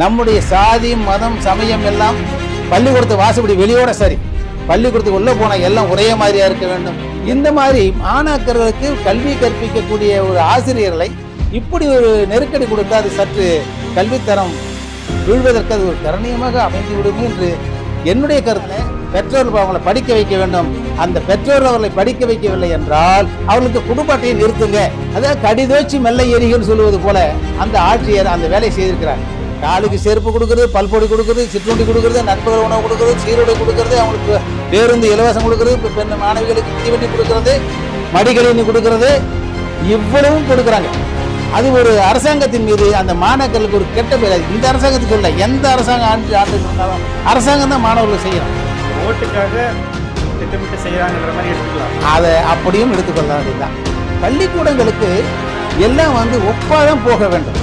நம்முடைய சாதி மதம் சமயம் எல்லாம் பள்ளிக்கூடத்து வாசப்படி வெளியோட சரி. பள்ளிக்கூடத்துக்கு உள்ளே போன எல்லாம் ஒரே மாதிரியாக இருக்க வேண்டும். இந்த மாதிரி மாணாக்கர்களுக்கு கல்வி கற்பிக்கக்கூடிய ஒரு ஆசிரியர்களை இப்படி ஒரு நெருக்கடி கொடுத்தா அது சற்று கல்வித்தரம் வீழ்வதற்கு அது ஒரு கரணியமாக அமைந்து விடும் என்று என்னுடைய கருத்தை பெற்றோர்கள் அவங்களை படிக்க வைக்க வேண்டும். அந்த பெற்றோர் அவர்களை படிக்க வைக்கவில்லை என்றால் அவர்களுக்கு குடும்ப அட்டையை நிறுத்துங்க. அதாவது கடிதோச்சி மெல்ல எரிகள் சொல்லுவது போல அந்த ஆட்சியர் அந்த வேலையை செய்திருக்கிறார். காலுக்கு செருப்பு கொடுக்குறது பல்பொடி கொடுக்குறது சிற்றுண்டி கொடுக்குறது நண்பர்கள் உணவு கொடுக்குறது சீருடை கொடுக்குறது அவங்களுக்கு பேருந்து இலவசம் கொடுக்குறது பெண் மாணவிகளுக்கு தீவண்டி கொடுக்குறது மடிக்கணினி கொடுக்குறது இவ்வளவும் கொடுக்குறாங்க. அது ஒரு அரசாங்கத்தின் மீது அந்த மாணவர்களுக்கு ஒரு கெட்ட பேர். இந்த அரசாங்கத்துக்கு இல்லை எந்த அரசாங்கம் ஆண்டு ஆண்டு இருந்தாலும் அரசாங்கம் தான் மாணவர்கள் செய்யணும். ஓட்டுக்காக திட்டமிட்டு செய்யறாங்கன்ற மாதிரி எடுத்துக்கலாம். அதை அப்படியும் எடுத்துக்கொள்ள வேண்டியதுதான். பள்ளிக்கூடங்களுக்கு எல்லாம் வந்து ஒப்பாதான் போக வேண்டும்.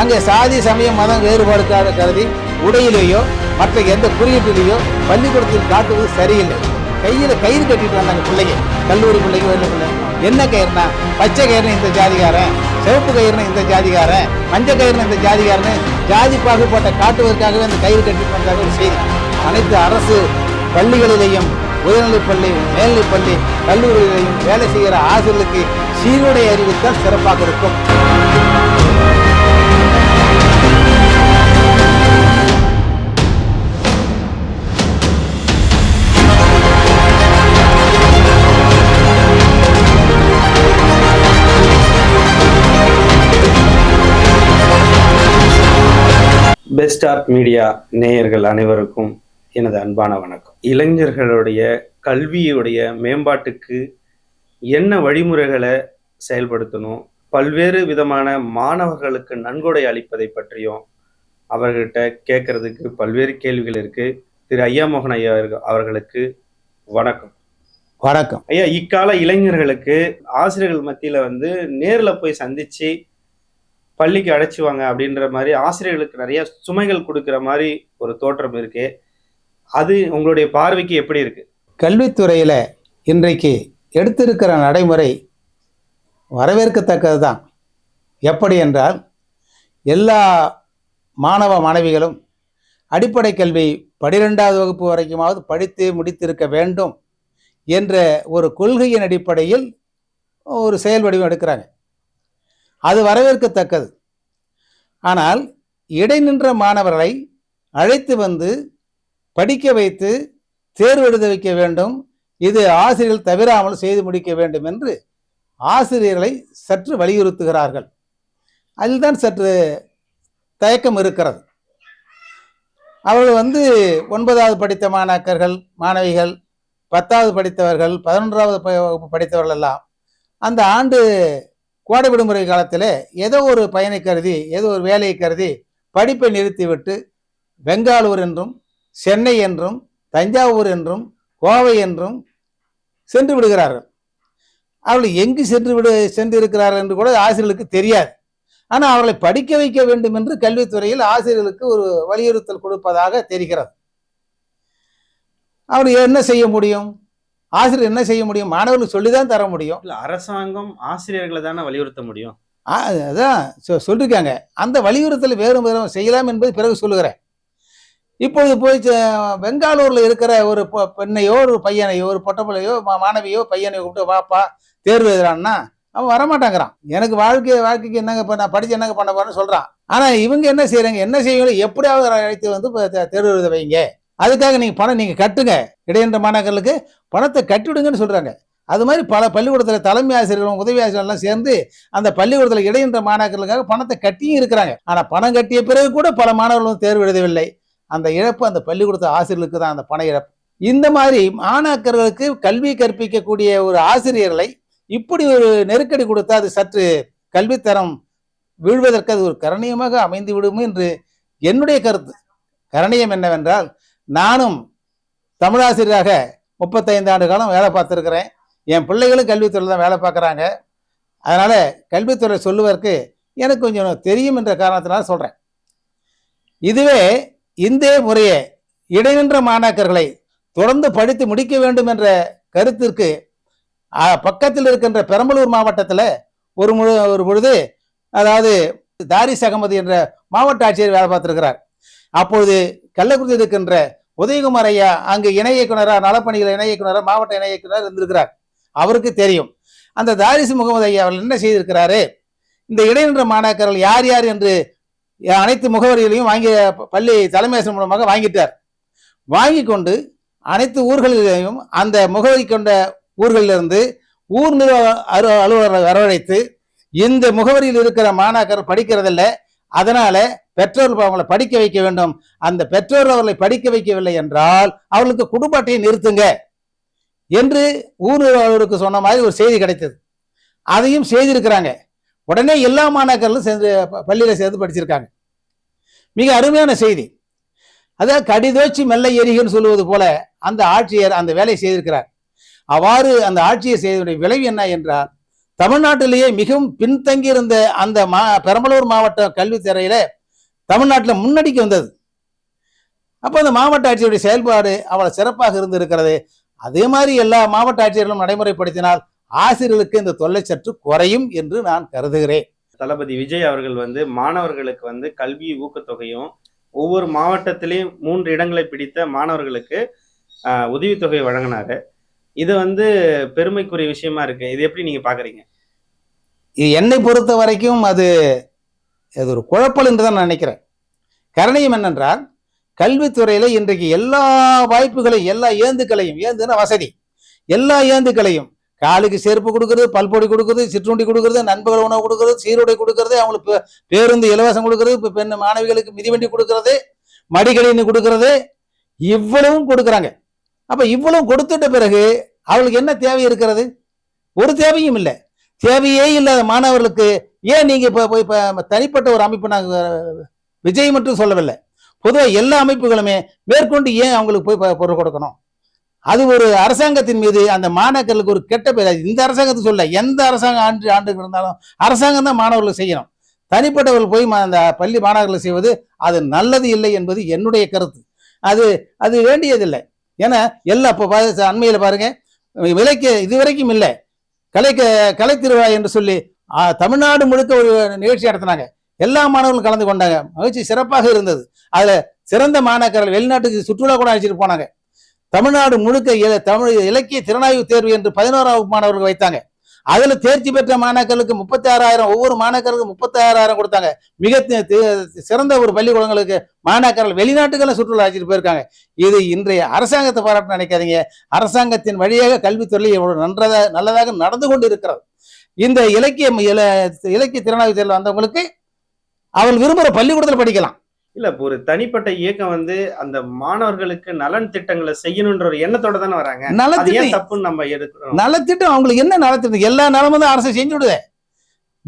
அங்கே சாதி சமயம் மதம் வேறுபாடுக்காக கருதி உடையிலேயோ மற்ற எந்த குறியீட்டிலேயோ பள்ளிக்கூடத்தில் காட்டுவது சரியில்லை. கையில் கயிறு கட்டிட்டு வந்தாங்க பிள்ளைங்க. கல்லூரி பிள்ளைங்க வெளில பிள்ளைங்க என்ன கயிறுனா பச்சை கயிறுனு இந்த ஜாதிகாரன் சிவப்பு கயிறுனு இந்த ஜாதிகாரன் மஞ்சள் கயிறுனு இந்த ஜாதிகாரன்னு ஜாதி பாகுபாட்டை காட்டுவதற்காகவே அந்த கயிறு கட்டிட்டு வந்தாங்க ஒரு செய்தி. அனைத்து அரசு பள்ளிகளிலேயும் உயர்நிலைப்பள்ளி மேல்நிலைப்பள்ளி கல்லூரிகளிலேயும் வேலை செய்கிற ஆசிரியர்களுக்கு சீருடை அறிவித்தால் சிறப்பாக இருக்கும். பெஸ்ட் ஆர்ட் மீடியா நேயர்கள் அனைவருக்கும் எனது அன்பான வணக்கம். இளைஞர்களுடைய கல்வியுடைய மேம்பாட்டுக்கு என்ன வழிமுறைகளை செயல்படுத்தணும் பல்வேறு விதமான மாணவர்களுக்கு நன்கொடை அளிப்பதை பற்றியும் அவர்கிட்ட கேட்கறதுக்கு பல்வேறு கேள்விகள் இருக்கு. திரு ஐயா மோகன் ஐயா அவர்களுக்கு வணக்கம். வணக்கம். ஐயா இக்கால இளைஞர்களுக்கு ஆசிரியர்கள் மத்தியில வந்து நேர்ல போய் சந்திச்சு பள்ளிக்கு அழைச்சுவாங்க அப்படின்ற மாதிரி ஆசிரியர்களுக்கு நிறைய சுமைகள் கொடுக்குற மாதிரி ஒரு தோற்றம் இருக்கு. அது உங்களுடைய பார்வைக்கு எப்படி இருக்கு? கல்வித்துறையில் இன்றைக்கு எடுத்திருக்கிற நடைமுறை வரவேற்கத்தக்கது தான் எப்படி என்றால் எல்லா மாணவ மாணவிகளும் அடிப்படை கல்வி பனிரெண்டாவது வகுப்பு வரைக்குமாவது படித்து முடித்திருக்க வேண்டும் என்ற ஒரு கொள்கையின் அடிப்படையில் ஒரு செயல் வடிவம் எடுக்கிறாங்க. அது வரவேற்கத்தக்கது. ஆனால் இடைநின்ற மாணவர்களை அழைத்து வந்து படிக்க வைத்து தேர்வு எழுத வைக்க வேண்டும். இது ஆசிரியர்கள் தவிராமல் செய்து முடிக்க வேண்டும் என்று ஆசிரியர்களை சற்று வலியுறுத்துகிறார்கள். அதில்தான் சற்று தயக்கம் இருக்கிறது. அவர்கள் வந்து ஒன்பதாவது படித்த மாணாக்கர்கள் மாணவிகள் பத்தாவது படித்தவர்கள் பதினொன்றாவது ப- படித்தவர்கள் எல்லாம் அந்த ஆண்டு கோடை விடுமுறை காலத்தில் ஏதோ ஒரு பயனை கருதி ஏதோ ஒரு வேலையை கருதி படிப்பை நிறுத்திவிட்டு பெங்காலூர் என்றும் சென்னை என்றும் தஞ்சாவூர் என்றும் கோவை என்றும் சென்று விடுகிறார்கள். அவர்கள் எங்கு சென்று விடு சென்று இருக்கிறார்கள் என்று கூட ஆசிரியர்களுக்கு தெரியாது. ஆனால் அவர்களை படிக்க வைக்க வேண்டும் என்று கல்வித்துறையில் ஆசிரியர்களுக்கு ஒரு வலியுறுத்தல் கொடுப்பதாக தெரிகிறது. அவர் என்ன செய்ய முடியும்? ஆசிரியர் என்ன செய்ய முடியும்? மாணவர்களுக்கு சொல்லிதான் தர முடியும். இல்ல அரசாங்கம் ஆசிரியர்களை தானே வலியுறுத்த முடியும்? அதான் சொ- சொல்லிருக்காங்க. அந்த வலியுறுத்தல் வேறு வேறு செய்யலாம் என்பது பிறகு சொல்லுகிறேன். இப்பொழுது போய் பெங்களூர்ல இருக்கிற ஒரு பெண்ணையோ ஒரு பையனையோ ஒரு பொட்டப்பிள்ளையோ மாணவியோ பையனையோ கூப்பிட்டு வாப்பா தேர்வு எழுதுறான்னா? அவன் வரமாட்டாங்கிறான். எனக்கு வாழ்க்கை வாழ்க்கைக்கு என்னங்க இப்ப நான் படிச்சு என்னங்க பண்ண போறேன்னு சொல்றான். ஆனா இவங்க என்ன செய்யறாங்க என்ன செய்வீங்க எப்படியாவது அழைத்து வந்து தேர்வு எழுத வைங்க. அதுக்காக நீங்கள் பணம் நீங்கள் கட்டுங்க. இடையின்ற மாணவர்களுக்கு பணத்தை கட்டிவிடுங்கன்னு சொல்கிறாங்க அது மாதிரி பல பள்ளிக்கூடத்தில் தலைமை ஆசிரியர்களும் உதவி ஆசிரியர்கள்லாம் சேர்ந்து அந்த பள்ளிக்கூடத்தில் இடையின்ற மாணாக்கர்களுக்காக பணத்தை கட்டியும் இருக்கிறாங்க. ஆனால் பணம் கட்டிய பிறகு கூட பல மாணவர்களும் தேர்வு எழுதவில்லை. அந்த இழப்பு அந்த பள்ளிக்கூடத்து ஆசிரியர்களுக்கு தான் அந்த பண இழப்பு. இந்த மாதிரி மாணாக்கர்களுக்கு கல்வி கற்பிக்கக்கூடிய ஒரு ஆசிரியர்களை இப்படி ஒரு நெருக்கடி கொடுத்தா அது சற்று கல்வித்தரம் வீழ்வதற்கு அது ஒரு கரணியமாக அமைந்து விடும் என்று என்னுடைய கருத்து. கரணியம் என்னவென்றால் நானும் தமிழாசிரியராக முப்பத்தைந்து ஆண்டு காலம் வேலை பார்த்துருக்குறேன். என் பிள்ளைகளும் கல்வித்துறையில் தான் வேலை பார்க்குறாங்க. அதனால் கல்வித்துறை சொல்லுவதற்கு எனக்கு கொஞ்சம் தெரியும் என்ற காரணத்தினால சொல்கிறேன் இதுவே இந்த முறையே இடைநின்ற மாணாக்கர்களை தொடர்ந்து படித்து முடிக்க வேண்டும் என்ற கருத்திற்கு பக்கத்தில் இருக்கின்ற பெரம்பலூர் மாவட்டத்தில் ஒரு முழு ஒரு பொழுது அதாவது தாரிஸ் அகமது என்ற மாவட்ட ஆட்சியர் வேலை பார்த்துருக்கிறார். அப்பொழுது கள்ளக்குறிச்சி இருக்கின்ற உதயகுமார் ஐயா அங்கு இணை இயக்குனரா நலப்பணிகள் இணை இயக்குனராக மாவட்ட இணை இயக்குனர் இருந்திருக்கிறார். அவருக்கு தெரியும். அந்த தாரிசு முகமது ஐயா அவர்கள் என்ன செய்திருக்கிறாரு? இந்த இடைநின்ற மாணாக்கர்கள் யார் யார் என்று அனைத்து முகவரிகளையும் வாங்கி பள்ளி தலைமையாசிரியர் மூலமாக வாங்கிட்டார். வாங்கி கொண்டு அனைத்து ஊர்களிலேயும் அந்த முகவரி கொண்ட ஊர்களிலிருந்து ஊர் நிர்வாக அலுவலர் வரவழைத்து இந்த முகவரியில் இருக்கிற மாணாக்கர் படிக்கிறதில்ல. அதனால பெற்றோர்கள் அவங்களை படிக்க வைக்க வேண்டும். அந்த பெற்றோர் அவர்களை படிக்க வைக்கவில்லை என்றால் அவர்களுக்கு குடும்ப அட்டையை நிறுத்துங்க. என்று ஊர் சொன்ன மாதிரி ஒரு செய்தி கிடைத்தது. அதையும் செய்திருக்கிறாங்க. உடனே எல்லா மாணாக்கர்களும் சேர்ந்து பள்ளியில் சேர்ந்து படிச்சிருக்காங்க. மிக அருமையான செய்தி. அதாவது கடிதோச்சி மெல்ல எரிகன்னு சொல்லுவது போல அந்த ஆட்சியர் அந்த வேலையை செய்திருக்கிறார். அவ்வாறு அந்த ஆட்சியை செய்ததுடைய விளைவு என்ன என்றால் தமிழ்நாட்டிலேயே மிகவும் பின்தங்கி இருந்த அந்த மா பெரம்பலூர் மாவட்ட கல்வித்துறையில தமிழ்நாட்டில் முன்னடிக்கு வந்தது. அப்போ அந்த மாவட்ட ஆட்சியருடைய செயல்பாடு அவ்வளவு சிறப்பாக இருந்து இருக்கிறது அதே மாதிரி எல்லா மாவட்ட ஆட்சியர்களும் நடைமுறைப்படுத்தினால் ஆசிரியர்களுக்கு இந்த தொல்லை சற்று குறையும் என்று நான் கருதுகிறேன். தளபதி விஜய் அவர்கள் வந்து மாணவர்களுக்கு வந்து கல்வி ஊக்கத்தொகையும் ஒவ்வொரு மாவட்டத்திலையும் மூன்று இடங்களை பிடித்த மாணவர்களுக்கு ஆஹ், உதவித்தொகை வழங்கினாரு. இது வந்து பெருமைக்குரிய விஷயமா இருக்கு. இது எப்படி நீங்க பாக்குறீங்க? இது என்னை பொறுத்த வரைக்கும் அது அது ஒரு குழப்பல் என்று தான் நான் நினைக்கிறேன். கரணியம் என்னென்றால் கல்வித்துறையில் இன்றைக்கு எல்லா வாய்ப்புகளையும் எல்லா ஏந்துக்களையும் ஏந்துன்னா வசதி. எல்லா ஏந்துக்களையும் காலுக்கு செருப்பு கொடுக்குறது பல்பொடி கொடுக்குறது சிற்றுண்டி கொடுக்குறது நண்பர்கள் உணவு கொடுக்குறது சீருடை கொடுக்கறது அவங்களுக்கு பேருந்து இலவசம் கொடுக்குறது இப்போ பெண் மாணவிகளுக்கு மிதிவண்டி கொடுக்கறது மடிக்கணினி கொடுக்கறது இவ்வளவும் கொடுக்குறாங்க. அப்போ இவ்வளவு கொடுத்துட்ட பிறகு அவளுக்கு என்ன தேவை இருக்கிறது? ஒரு தேவையும் இல்லை. தேவையே இல்லாத மாணவர்களுக்கு ஏன் நீங்கள் இப்போ போய் இப்போ தனிப்பட்ட ஒரு அமைப்பு நாங்கள் விஜய் மட்டும் சொல்லவில்லை. பொதுவாக எல்லா அமைப்புகளுமே மேற்கொண்டு ஏன் அவங்களுக்கு போய் ப- பொருள் கொடுக்கணும்? அது ஒரு அரசாங்கத்தின் மீது அந்த மாணாக்கர்களுக்கு ஒரு கெட்ட பேர். இந்த அரசாங்கத்தை சொல்ல எந்த அரசாங்கம் ஆண்டு ஆண்டு இருந்தாலும் அரசாங்கம் தான் மாணவர்களுக்கு செய்யணும். தனிப்பட்டவர்கள் போய் அந்த பள்ளி மாணவர்களை செய்வது அது நல்லது இல்லை என்பது என்னுடைய கருத்து. அது அது வேண்டியதில்லை. ஏன்னா எல்லா இப்போ அண்மையில் பாருங்க விலைக்கு இதுவரைக்கும் இல்லை. கலை கலை திருவிழா என்று சொல்லி தமிழ்நாடு முழுக்க ஒரு நிகழ்ச்சி நடத்தினாங்க. எல்லா மாணவர்களும் கலந்து கொண்டாங்க. மகிழ்ச்சி சிறப்பாக இருந்தது. அதில் சிறந்த மாணாக்கர்கள் வெளிநாட்டுக்கு சுற்றுலா கூட அழைச்சிட்டு போனாங்க. தமிழ்நாடு முழுக்க இல- தமிழ் இலக்கிய திறனாய்வு தேர்வு என்று பதினோராவது மாணவர்கள் வைத்தாங்க. அதில் தேர்ச்சி பெற்ற மாணாக்கர்களுக்கு முப்பத்தி ஆறாயிரம் ஒவ்வொரு மாணாக்கருக்கு முப்பத்தி ஆறாயிரம் கொடுத்தாங்க. மிக சிறந்த ஒரு பள்ளிக்கூடங்களுக்கு மாணாக்கர்கள் வெளிநாட்டுகளில் சுற்றுலா அழைச்சிட்டு போயிருக்காங்க. இது இன்றைய அரசாங்கத்தை பாராட்ட நினைக்காதீங்க. அரசாங்கத்தின் வழியாக கல்வித்துறையில் எவ்வளோ நன்றதாக நல்லதாக நடந்து கொண்டு இருக்கிறது இந்த இலக்கிய இல- இலக்கிய திறனாய்வு தேர்வில் வந்தவங்களுக்கு அவள் விரும்புகிற பள்ளிக்கூடத்தில் படிக்கலாம். இல்ல இப்ப ஒரு தனிப்பட்ட இயக்கம் வந்து அந்த மாணவர்களுக்கு நலன் திட்டங்களை செய்யணுன்ற ஒரு எண்ணத்தோட தானே வராங்க. நலத்திட்டம் தப்புன்னு நம்ம எடுக்கிறோம்? நலத்திட்டம் அவங்களுக்கு என்ன நலத்திட்டம்? எல்லா நலமும் தான் அரசு செஞ்சு விடுதே.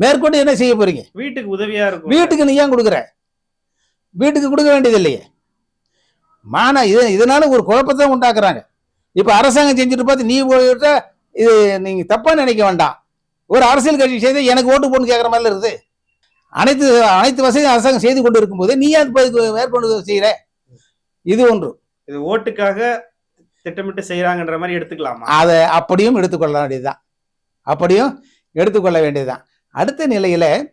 மேற்கொண்டு என்ன செய்ய போறீங்க? வீட்டுக்கு உதவியா இருக்கும். வீட்டுக்கு நீ ஏன் கொடுக்குற? வீட்டுக்கு கொடுக்க வேண்டியது இல்லையே. மானா இது இதனால ஒரு குழப்பத்தை உண்டாக்குறாங்க. இப்ப அரசாங்கம் செஞ்சுட்டு பார்த்து நீ போயிட்டா இது நீங்க தப்பா நினைக்க வேண்டாம். ஒரு அரசியல் கட்சி செய்து எனக்கு ஓட்டு போட்டு கேட்குற மாதிரி இருக்குது. அனைத்து அனைத்து வசதியும் அரசாங்கம் செய்து கொண்டு இருக்கும்போது நீ இதுக்கு மேற்கொண்டு செய்யற? இது ஒன்று. இது ஓட்டுக்காக திட்டமிட்டு செய்யறாங்கன்ற மாதிரி எடுத்துக்கலாமா? அதை அப்படியும் எடுத்துக்கொள்ள வேண்டியதுதான். அப்படியும் எடுத்துக்கொள்ள வேண்டியதுதான். அடுத்த நிலையில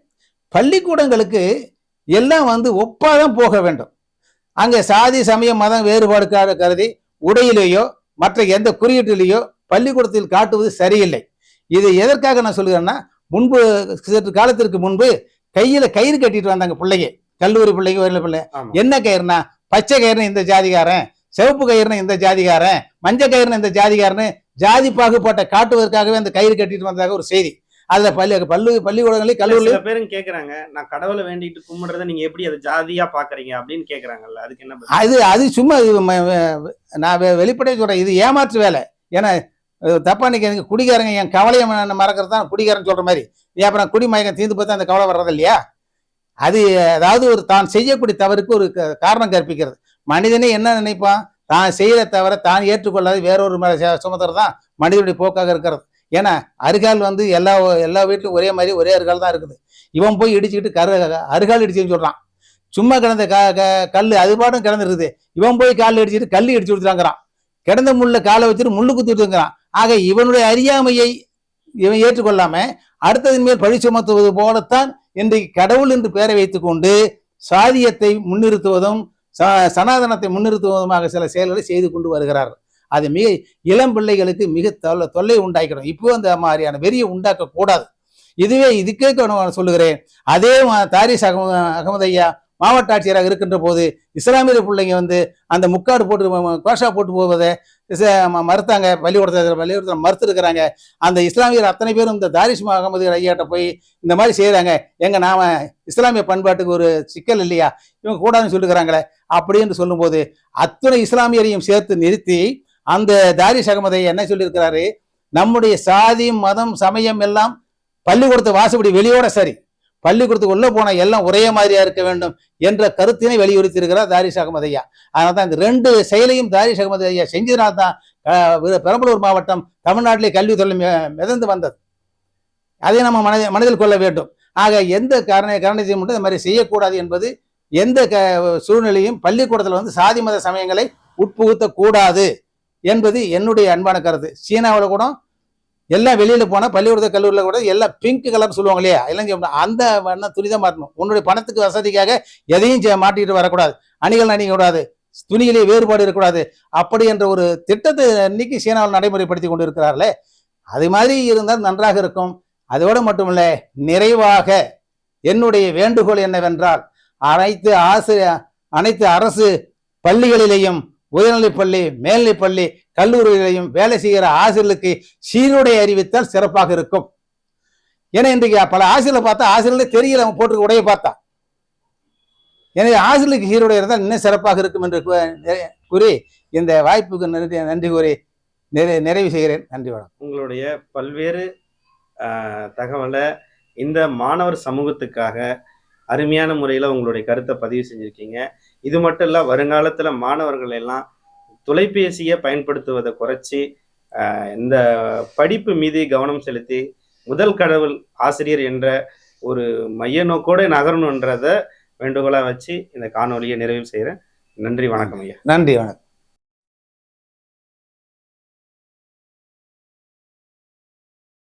பள்ளிக்கூடங்களுக்கு எல்லாம் வந்து ஒப்பாதான் போக வேண்டும். அங்க சாதி சமய மதம் வேறுபாடு கா- கருதி உடையிலேயோ மற்ற எந்த குறியீட்டிலேயோ பள்ளிக்கூடத்தில் காட்டுவது சரியில்லை. இது எதற்காக நான் சொல்லுகிறேன்னா முன்பு சற்று காலத்திற்கு முன்பு கையில கயிறு கட்டிட்டு வந்தாங்க பிள்ளைங்க. கல்லூரி பிள்ளைங்க ஒரு பிள்ளை. என்ன கயிறுனா பச்சை கயிறுன்னு இந்த ஜாதிகாரன் சிவப்பு கயிறுன்னு இந்த ஜாதிகாரன் மஞ்சள் கயிறுன்னு இந்த ஜாதிகாரன்னு ஜாதி பாகுபாட்டை காட்டுவதற்காகவே அந்த கயிறு கட்டிட்டு வந்ததாக ஒரு செய்தி. அதுல பள்ளி பள்ளி பள்ளிக்கூடங்களையும் கல்லூரிலையும் சில பேரும் கேக்குறாங்க நான் கடவுளை வேண்டிட்டு கும்பிடுறத நீங்க எப்படி அதை ஜாதியா பாக்குறீங்க அப்படின்னு கேக்குறாங்கல்ல அதுக்கு என்ன? அது அது சும்மா இது நான் வெளிப்படையா சொல்றேன் இது ஏமாற்று வேலை. ஏன்னா தப்பா நினைக்காதீங்க குடிகாரங்க என் கவலையை மறக்கிறது தான் குடிகாரன் சொல்ற மாதிரி. அப்புறம் குடி மயக்கம் தீர்ந்து பார்த்தா அந்த கவலை வர்றது இல்லையா? அது அதாவது ஒரு தான் செய்யக்கூடிய தவறுக்கு ஒரு காரணம் கற்பிக்கிறது. மனிதனே என்ன நினைப்பான்? தான் செய்கிற தவிர தான் ஏற்றுக்கொள்ளாது வேறொரு மேல சுமத்துறது தான் மனிதனுடைய போக்காக இருக்கிறது. ஏன்னா அருகால் வந்து எல்லா எல்லா வீட்லயும் ஒரே மாதிரி ஒரே அருகால் தான் இருக்குது. இவன் போய் இடிச்சுக்கிட்டு கரு அருகால் இடிச்சுன்னு சொல்கிறான் சும்மா கிடந்த க க- கல் அது பாட்டும் கிடந்துருக்குது. இவன் போய் காலில் அடிச்சுட்டு கல் இடிச்சு கொடுத்துறாங்கிறான் கிடந்த முள்ள காலை வச்சுட்டு முள்ளு குத்தி விட்டுங்கிறான் ஆக இவனுடைய அறியாமையை இவன் ஏற்றுக்கொள்ளாமல் அடுத்ததின் மேல் பழி சுமத்துவது போலத்தான் இன்றைக்கு கடவுள் என்று பெயரை வைத்துக்கொண்டு சாதியத்தை முன்னிறுத்துவதும் ச- சனாதனத்தை முன்னிறுத்துவதுமாக சில செயல்களை செய்து கொண்டு வருகிறார்கள் அது மிக இளம் பிள்ளைகளுக்கு மிக தொல்லை தொல்லை உண்டாக்கிடும். இப்போ அந்த மாதிரியான வெறியை உண்டாக்க கூடாது இதுவே இதுக்கே நான் சொல்லுகிறேன். அதே தாரிஸ் அகமது அகமது ஐயா மாவட்ட ஆட்சியராக இருக்கின்ற போது இஸ்லாமிய பிள்ளைங்க வந்து அந்த முக்காடு போட்டு கோஷா போட்டு போவதை மறுத்தாங்க. பள்ளிக்கூடத்தில் பள்ளிக்கூடத்தில் மறுத்துருக்கிறாங்க. அந்த இஸ்லாமியர் அத்தனை பேரும் இந்த தாரிஷ் அகமது ஐயாட்ட போய் இந்த மாதிரி செய்கிறாங்க எங்க நாம இஸ்லாமிய பண்பாட்டுக்கு ஒரு சிக்கல் இல்லையா? இவங்க கூடாதுன்னு சொல்லுகிறாங்களே அப்படின்னு சொல்லும்போது அத்தனை இஸ்லாமியரையும் சேர்த்து நிறுத்தி அந்த தாரிஷ் அகமதை என்ன சொல்லியிருக்கிறாரு? நம்முடைய சாதி மதம் சமயம் எல்லாம் பள்ளிக்கூடத்து வாசப்படி வெளியோட சரி. பள்ளிக்கூடத்துக்கு உள்ளே போனால் எல்லாம் ஒரே மாதிரியா இருக்க வேண்டும் என்ற கருத்தினை வலியுறுத்தியிருக்கிறார் இருக்கிறார் அகமது ஐயா. அதனால தான் இந்த ரெண்டு செயலையும் தாரிஷ் அகமது ஐயா செஞ்சதுனால தான் பெரம்பலூர் மாவட்டம் தமிழ்நாட்டிலே கல்வித்துறை மிதந்து வந்தது. அதை நம்ம மனதில் மனதில் கொள்ள வேண்டும். ஆக எந்த காரண காரணத்தையும் மட்டும் இந்த மாதிரி செய்யக்கூடாது என்பது எந்த க சூழ்நிலையும் பள்ளிக்கூடத்தில் வந்து சாதி மத சமயங்களை உட்புகுத்தக்கூடாது என்பது என்னுடைய அன்பான கருத்து. சீனாவில் கூட எல்லாம் வெளியில் போனால் பள்ளிக்கூட கல்லூரியில் கூட எல்லாம் பிங்க் கலர் சொல்லுவாங்க இல்லையா? எல்லாம் செய்ய அந்த வண்ண துணி தான் மாட்டணும் உன்னுடைய பணத்துக்கு வசதிக்காக எதையும் மாட்டிட்டு வரக்கூடாது. அணிகள் அணிக்கூடாது துணிகளே துணியிலே வேறுபாடு இருக்கக்கூடாது. அப்படி என்ற ஒரு திட்டத்தை இன்னைக்கு சீனாவில் நடைமுறைப்படுத்தி கொண்டு இருக்கிறார்களே அது மாதிரி இருந்தால் நன்றாக இருக்கும். அதோடு மட்டுமல்ல நிறைவாக என்னுடைய வேண்டுகோள் என்னவென்றால் அனைத்து ஆசிரியர் அனைத்து அரசு பள்ளிகளிலேயும் உயர்நிலைப்பள்ளி மேல்நிலைப்பள்ளி கல்லூரிகளையும் வேலை செய்கிற ஆசிரியர்களுக்கு சீருடை அறிவித்தால் சிறப்பாக இருக்கும். ஏன்னா இன்றைக்கு பல ஆசிரியர்களை பார்த்தா ஆசிரியர்களே தெரியல அவன் போட்டு உடைய பார்த்தா. எனவே ஆசிரியர்களுக்கு சீருடை இருந்தால் இன்னும் சிறப்பாக இருக்கும் என்று கூறி இந்த வாய்ப்புக்கு நன்றி நன்றி கூறி நிறை நிறைவு செய்கிறேன். நன்றி வணக்கம். உங்களுடைய பல்வேறு தகவலை இந்த மாணவர் சமூகத்துக்காக அருமையான முறையில் உங்களுடைய கருத்தை பதிவு செஞ்சுருக்கீங்க. இது மட்டும் இல்லை வருங்காலத்தில் மாணவர்கள் எல்லாம் தொலைபேசியை பயன்படுத்துவதை குறைச்சி இந்த படிப்பு மீது கவனம் செலுத்தி முதல் கடவுள் ஆசிரியர் என்ற ஒரு மைய நோக்கோடு நகரணுன்றதை வேண்டுகோளாக வச்சு இந்த காணொலியை நிறைவு செய்கிறேன் நன்றி வணக்கம் ஐயா. நன்றி வணக்கம்.